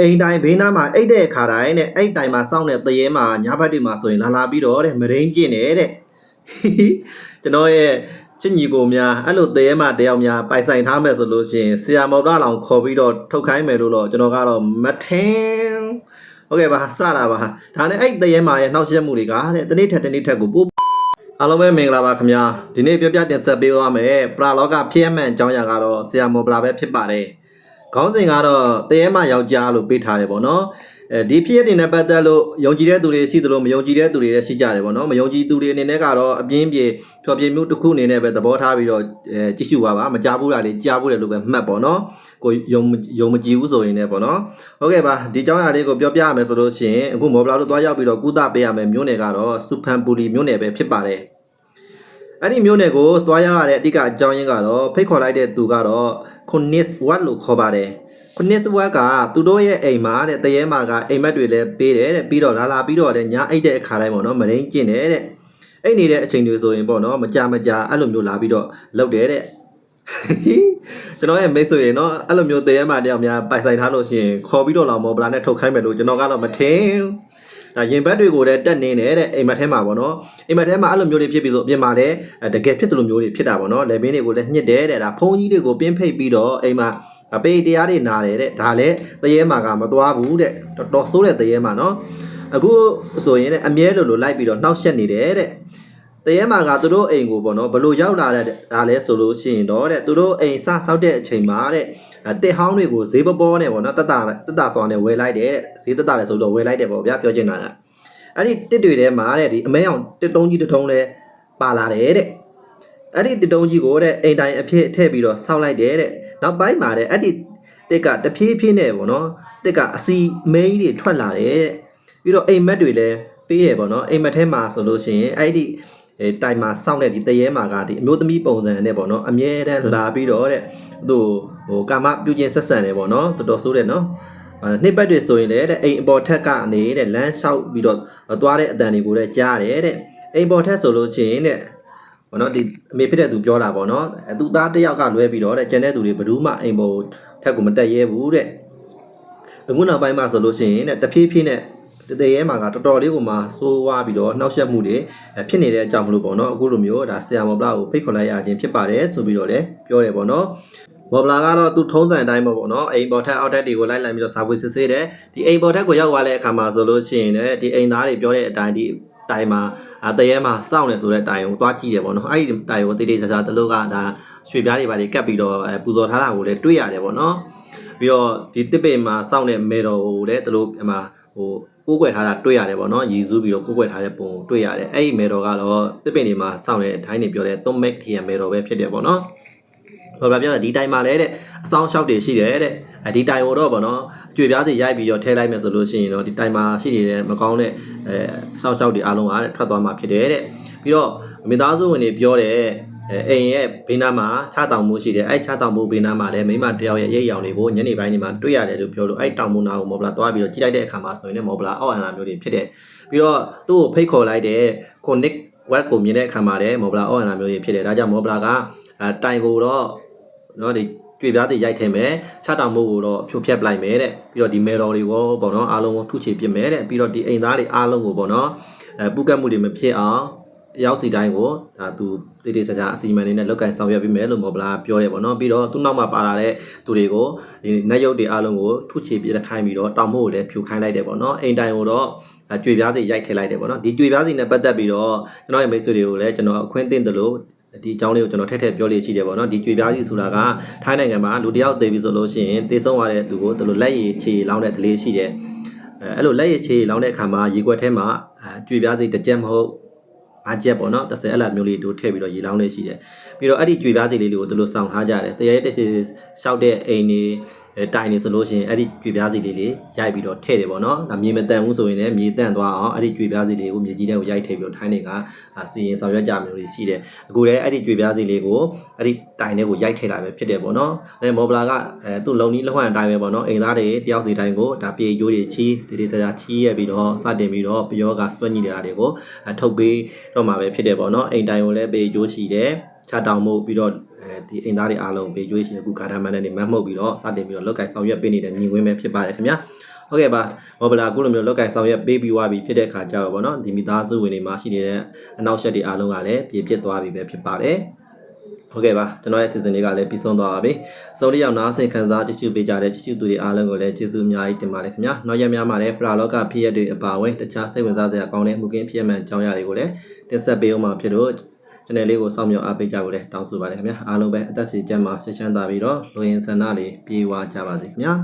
အိမ်တိုင်းဘေးနားမှာအိတ်တဲ့ခါတိုင်းတဲ့အိတ်တိုင်းမှာစောင့်တဲ့တရေမှာညာဘက်တွေမှာဆိုရင်လာလာပြီးတော့တဲ့မရင်းကျင်တယ်တဲ့ကျွန်တော်ရဲ့ချစ်ညီကိုများအဲ့လိုတရေမှာတယောက်များပိုင်ဆိုင်ထားမယ်ဆိုလို့ရှိရင်ဆရာမော်ဒလောင်ခေါ်ပြီးတော့ထုတ်ခိုင်းမယ်လို့တော့ကျွန်တော်ကတော့မထင်ဟုတ်ကဲ့ပါစတာပါဒါနဲ့အဲ့တရေမှာရဲ့နှောက်ယှက်မှုတွေကတဲ့တနေ့ထက်တနေ့ထက်ကိုပို့အားလုံးပဲမင်္ဂလာပါခင်ဗျာဒီနေ့ပြပြတင်ဆက်ပေးသွားမယ်ပရာလောကဖြစ်ရမှန်အကြောင်းအရာကတော့ဆရာမော်ပလာပဲဖြစ်ပါတယ် ခေါင်းစဉ်ကတော့တရဲမယောက်ျားလို့ပေးထားတယ်ပေါ့နော်အဲဒီဖြစ်ရတဲ့နဲ့ပတ်သက်လို့ယုံကြည်တဲ့သူတွေရှိသလိုမယုံကြည်တဲ့သူတွေလည်းရှိကြတယ်ပေါ့နော်မယုံကြည်သူတွေအနေနဲ့ကတော့အပြင်းပြေဖြော်ပြမှုတစ်ခုအနေနဲ့ပဲသဘောထားပြီးတော့အဲကြည့်ရှုပါပါမကြားဘူးတာလေးကြားဘူးတယ်လို့ပဲမှတ်ပေါ့နော်ကိုယုံယုံမကြည်ဘူးဆိုရင်လည်းပေါ့နော်ဟုတ်ကဲ့ပါဒီအကြောင်းအရာလေးကိုပြောပြရမယ်ဆိုလို့ရှိရင်အခုမော်ဘလာလို့သွားရောက်ပြီးတော့ကုသပေးရမယ်မြို့နယ်ကတော့စူဖန်ပူလီမြို့နယ်ပဲဖြစ်ပါတယ် အဲ့ဒီမျိုးနယ်ကိုသွားရရတဲ့အဓိကအကြောင်းရင်းကတော့ဖိတ်ခေါ်လိုက်တဲ့သူကတော့ခွန်နစ်ဝတ်လို့ခေါ်ပါတယ်ခုနှစ်တဝက်ကသူတို့ရဲ့အိမ်မှာတဲ့တရေမာကအိမ်မက်တွေလည်းပေးတယ်တဲ့ပြီးတော့လာလာပြီးတော့တဲ့ညာအိတ်တဲ့အခါတိုင်းပေါ့နော်မရင်းကျင်တယ်တဲ့အိတ်နေတဲ့အချိန်တွေဆိုရင်ပေါ့နော်မကြမကြအဲ့လိုမျိုးလာပြီးတော့လုပ်တယ်တဲ့ကျွန်တော်ရဲ့မိတ်ဆွေတွေနော်အဲ့လိုမျိုးတရေမာတယောက်များပိုက်ဆိုင်ထားလို့ရှိရင်ခေါ်ပြီးတော့လောင်မော်ပလာနဲ့ထုတ်ခိုင်းမယ်လို့ကျွန်တော်ကတော့မထင် ဒါရင်ဘတ်တွေကိုလည်းတက်နေတယ်တဲ့အိမ်မက်ထဲမှာပေါ့နော်အိမ်မက်ထဲမှာအဲ့လိုမျိုးတွေဖြစ်ပြီးဆိုအပြင်မှာလည်းအဲတကယ်ဖြစ်တယ်လို့မျိုးတွေဖြစ်တာပေါ့နော်လေဘင်းတွေကိုလည်းညှစ်တယ်တဲ့ဒါဖုန်းကြီးတွေကိုပင်းဖိတ်ပြီးတော့အိမ်မှာအပေတရားတွေနာတယ်တဲ့ဒါလည်းတရေမာကမသွားဘူးတဲ့တော်တော်ဆိုးတဲ့တရေမာနော်အခုဆိုရင်လည်းအမြဲလိုလိုလိုက်ပြီးတော့နှောက်ရှက်နေတယ်တဲ့ တရေမာကသူတို့အိမ်ကိုပေါ့နော်ဘလို့ရောက်လာတဲ့ဒါလဲဆိုလို့ရှိရင်တော့တဲ့သူတို့အိမ်စဆောက်တဲ့အချိန်မှာတဲ့တစ်ဟောင်းတွေကိုဈေးပပေါ်နဲ့ပေါ့နော်တတတတစွာနဲ့ဝယ်လိုက်တယ်တဲ့ဈေးတတလည်းဆိုတော့ဝယ်လိုက်တယ်ပေါ့ဗျာပြောချင်တာကအဲ့ဒီတစ်တွေထဲမှာတဲ့ဒီအမဲအောင်တစ်တုံးကြီးတစ်ထုံးလဲပါလာတယ်တဲ့အဲ့ဒီတစ်တုံးကြီးကိုတဲ့အိမ်တိုင်းအဖြစ်ထည့်ပြီးတော့ဆောက်လိုက်တယ်တဲ့နောက်ပိုင်းမှာတဲ့အဲ့ဒီတစ်ကတဖြည်းဖြည်းနဲ့ပေါ့နော်တစ်ကအစီမဲကြီးတွေထွက်လာတယ်တဲ့ပြီးတော့အိမ်မက်တွေလည်းပေးတယ်ပေါ့နော်အိမ်မက်ထဲမှာဆိုလို့ရှိရင်အဲ့ဒီ အဲတိုင်မှာစောင့်တဲ့ဒီတရေမာကဒီအမျိုးသမီးပုံစံနဲ့ပေါ့နော်အမြဲတမ်းလာပြီးတော့တဲ့သူ့ဟိုကာမပြုခြင်းဆက်ဆံတယ်ပေါ့နော်တော်တော်ဆိုးတယ်နော်အဲနှစ်ပတ်တွေဆိုရင်လည်းတဲ့အိမ်အပေါ်ထက်ကနေတဲ့လမ်းလျှောက်ပြီးတော့သွားတဲ့အတန်တွေကိုလည်းကြားတယ်တဲ့အိမ်ပေါ်ထက်ဆိုလို့ရှိရင်တဲ့ဘောနော်ဒီအမေဖြစ်တဲ့သူပြောတာပေါ့နော်အဲသူသားတစ်ယောက်ကလွဲပြီးတော့တဲ့ကျန်တဲ့သူတွေဘယ်သူမှအိမ်ပေါ်ထက်ကိုမတက်ရဲဘူးတဲ့အခုနောက်ပိုင်းမှာဆိုလို့ရှိရင်တဲ့တဖြည်းဖြည်းနဲ့ တတရဲမှာကတော်တော်လေးကိုမှစိုးဝါးပြီးတော့နှောက်ယှက်မှုတွေအဲဖြစ်နေတဲ့အကြောင်းမလို့ပေါ့နော်အခုလိုမျိုးဒါဆရာမော်ဘလာကိုဖိတ်ခေါ်လိုက်ရခြင်းဖြစ်ပါတယ်ဆိုပြီးတော့လည်းပြောတယ်ပေါ့နော်မော်ဘလာကတော့သူထုံးစံအတိုင်းပေါ့ပေါ့နော်အိမ်ပေါ်ထက်အောက်ထက်တွေကိုလိုက်လိုက်ပြီးတော့စာပွေစစ်ဆေးတယ်ဒီအိမ်ပေါ်ထက်ကိုရောက်သွားတဲ့အခါမှာဆိုလို့ရှိရင်လည်းဒီအိမ်သားတွေပြောတဲ့အတိုင်းဒီတိုင်မှာအတရဲမှာစောင့်နေဆိုတဲ့တိုင်ကိုသွားကြည့်တယ်ပေါ့နော်အဲ့ဒီတိုင်ကိုတိတိကျကျတလို့ကဒါရွှေပြားတွေပါတွေကတ်ပြီးတော့အဲပူဇော်ထားတာကိုလည်းတွေ့ရတယ်ပေါ့နော်ပြီးတော့ဒီတစ်ပေမှာစောင့်တဲ့မေတော်ကိုလည်းတလို့အမှဟို ကိုးကွယ်ထားတာတွေ့ရတယ်ပေါ့နော်ရည်စူးပြီးတော့ကိုးကွယ်ထားတဲ့ပုံကိုတွေ့ရတယ်အဲ့ဒီမေတော်ကတော့တစ်ပေတွေမှာစောင့်နေတဲ့ဒိုင်းတွေပြောတဲ့သုံးမက်ထီယံမေတော်ပဲဖြစ်တယ်ပေါ့နော်ဘာပြောလဲဒီတိုင်မှာလည်းတဲ့အဆောင်ရှောက်တွေရှိတယ်တဲ့အဲဒီတိုင်ကိုတော့ဗောနော်ကြွေပြားစီရိုက်ပြီးတော့ထဲလိုက်မယ်ဆိုလို့ရှိရင်တော့ဒီတိုင်မှာရှိနေတဲ့မကောင်းတဲ့အဲအဆောင်ရှောက်တွေအားလုံးကထွက်သွားမှာဖြစ်တယ်တဲ့ပြီးတော့မိသားစုဝင်တွေပြောတယ် အဲအိမ်ရဲ့ဘေးနားမှာခြားတောင်မှုရှိတယ်အဲခြားတောင်မှုဘေးနားမှာလည်းမိမတယောက်ရဲ့ရိပ်ရောင်တွေကိုညနေပိုင်းတွေမှာတွေ့ရတယ်လို့ပြောလို့အဲတောင်မှုနာကိုမော်ဘလာသွားပြီးတော့ကြည့်လိုက်တဲ့အခါမှာဆိုရင်လည်းမော်ဘလာအောက်အန်လာမျိုးတွေဖြစ်တယ်ပြီးတော့သူ့ကိုဖိတ်ခေါ်လိုက်တဲ့ကိုနစ်ဝက်ကိုမြင်တဲ့အခါမှာလည်းမော်ဘလာအောက်အန်လာမျိုးတွေဖြစ်တယ်ဒါကြောင့်မော်ဘလာကအဲတိုင်ကိုတော့နော်ဒီကြွေပြားတွေရိုက်ထည့်မယ်ချတောင်မို့ကိုတော့ဖြိုဖျက်ပလိုက်မယ်တဲ့ပြီးတော့ဒီမဲတော်တွေကိုပေါ့နော်အားလုံးကိုထုချေပစ်မယ်တဲ့ပြီးတော့ဒီအိမ်သားတွေအားလုံးကိုပေါ့နော်အဲပုကတ်မှုတွေမဖြစ်အောင် ရောက်စီတိုင်းကိုဒါသူတိတိကျကျအစီအမံတွေနဲ့လောက်ကင်ဆောင်ရွက်ပေးမယ်လို့မော်ဘလာပြောတယ်ပေါ့နော်ပြီးတော့သူ့နောက်မှာပါလာတဲ့သူတွေကိုဒီနက်ရုပ်တွေအားလုံးကိုထုချေပြခိုင်းပြီးတော့တောင်မို့ကိုလည်းဖြိုခိုင်းလိုက်တယ်ပေါ့နော်အိမ်တိုင်ကိုတော့ကြွေပြားစီရိုက်ထည့်လိုက်တယ်ပေါ့နော်ဒီကြွေပြားစီနဲ့ပတ်သက်ပြီးတော့ကျွန်တော်ရဲ့မိတ်ဆွေတွေကိုလည်းကျွန်တော်အခွင့်အသင့်တယ်လို့ဒီအကြောင်းလေးကိုကျွန်တော်ထက်ထက်ပြောလို့ရှိတယ်ပေါ့နော်ဒီကြွေပြားစီဆိုတာကထိုင်းနိုင်ငံမှာလူတစ်ယောက်သေပြီဆိုလို့ရှိရင်သေဆုံးသွားတဲ့သူကိုသူတို့လက်ရည်ခြေလောင်းတဲ့ဒလေးရှိတယ်အဲအဲ့လိုလက်ရည်ခြေလောင်းတဲ့အခါမှာရေခွက်ထဲမှာအဲကြွေပြားစီတစ်ချက်မဟုတ် ငါးချက်ပေါ့နော်30အဲ့လိုမျိုးလေးတို့ထည့်ပြီးတော့ရေလောင်းလေးရှိတယ်ပြီးတော့အဲ့ဒီကြွေပြားစီလေးတွေကိုသူတို့စောင့်ထားကြတယ်တရရဲ့တစ်ချက်ရှောက်တဲ့အိမ်တွေအဲ တိုင်နေဆိုလို့ရှိရင်အဲ့ဒီကြွေပြားစီလေးလေးရိုက်ပြီးတော့ထည့်တယ်ပေါ့နော်ဒါမြေမတန်ဘူးဆိုရင်လည်းမြေတန့်သွားအောင်အဲ့ဒီကြွေပြားစီလေးကိုမြေကြီးထဲကိုရိုက်ထည့်ပြီးတော့ထိုင်းနေကအာစီရင်ဆောင်ရွက်ကြမျိုးတွေရှိတယ်အခုလည်းအဲ့ဒီကြွေပြားစီလေးကိုအဲ့ဒီတိုင်ထဲကိုရိုက်ထည့်လာပဲဖြစ်တယ်ပေါ့နော်အဲမော်ဘလာကအဲသူ့လုံနီးလောက်ဟန်အတိုင်းပဲပေါ့နော်အိမ်သားတွေတယောက်စီတိုင်းကိုဒါပြေကျိုးတွေချီးတည်တည်ကြကြချီးရပြီးတော့စတင်ပြီးတော့ပယောကစွန့်ညိနေတာတွေကိုအထုတ်ပေးတော့မှာပဲဖြစ်တယ်ပေါ့နော်အိမ်တိုင်ကိုလည်းပြေကျိုးချီတယ်ချတောင်မှုပြီးတော့ အဲအဲဒီအိမ်သားတွေအားလုံးပေးကြွေးရှင်အခုကာထာမန်နဲ့နေမတ်မှုတ်ပြီးတော့စတင်ပြီးတော့လောက်ကင်ဆောင်ရွက်ပေးနေတဲ့ညီဝင်းပဲဖြစ်ပါတယ်ခင်ဗျာဟုတ်ကဲ့ပါဘောဗလာအခုလိုမျိုးလောက်ကင်ဆောင်ရွက်ပေးပြီးွားပြီဖြစ်တဲ့ခါကျတော့ဗောနော်ဒီမိသားစုဝင်တွေမှာရှိနေတဲ့အနောက်ရှက်တွေအားလုံးကလည်းပြေပြစ်သွားပြီပဲဖြစ်ပါတယ်ဟုတ်ကဲ့ပါကျွန်တော်ရဲ့အစီအစဉ်လေးကလည်းပြီးဆုံးသွားပါပြီအဆုံးလေးရောက်နားဆင်ခံစားကြည့်ရှုပေးကြတဲ့ကြည့်ရှုသူတွေအားလုံးကိုလည်းကျေးဇူးအများကြီးတင်ပါတယ်ခင်ဗျာနောက်ရက်များမှာလည်းပရာလောကဖြစ်ရတွေအပါအဝင်တခြားစိတ်ဝင်စားစရာကောင်းတဲ့မှုကင်းဖြစ်မှန်အကြောင်းအရာတွေကိုလည်းတင်ဆက်ပေးအောင်မှာဖြစ်လို့ channel လေးကိုစောင့်မျှော်အားပေးကြဖို့လည်းတောင်းဆိုပါတယ်ခင်ဗျာအားလုံးပဲအသက်စီကျန်းမှာဆက်ချမ်းသာပြီးတော့လူရင်ဆန္ဒလေးပြေဝကြပါစေခင်ဗျာ